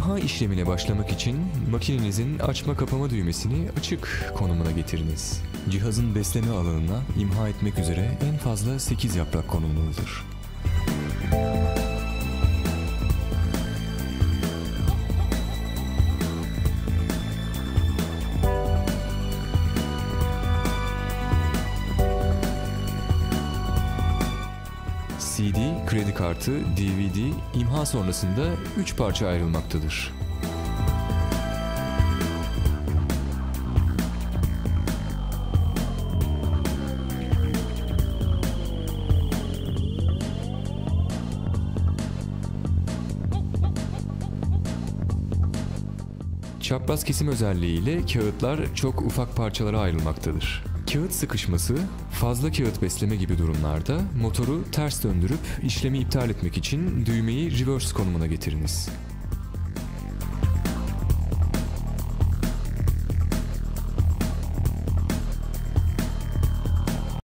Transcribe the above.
İmha işlemine başlamak için makinenizin açma kapama düğmesini açık konumuna getiriniz. Cihazın besleme alanına imha etmek üzere en fazla 8 yaprak konulmalıdır. CD, kredi kartı, DVD, imha sonrasında 3 parça ayrılmaktadır. Çapraz kesim özelliğiyle kağıtlar çok ufak parçalara ayrılmaktadır. Kağıt sıkışması, fazla kağıt besleme gibi durumlarda motoru ters döndürüp işlemi iptal etmek için düğmeyi reverse konumuna getiriniz.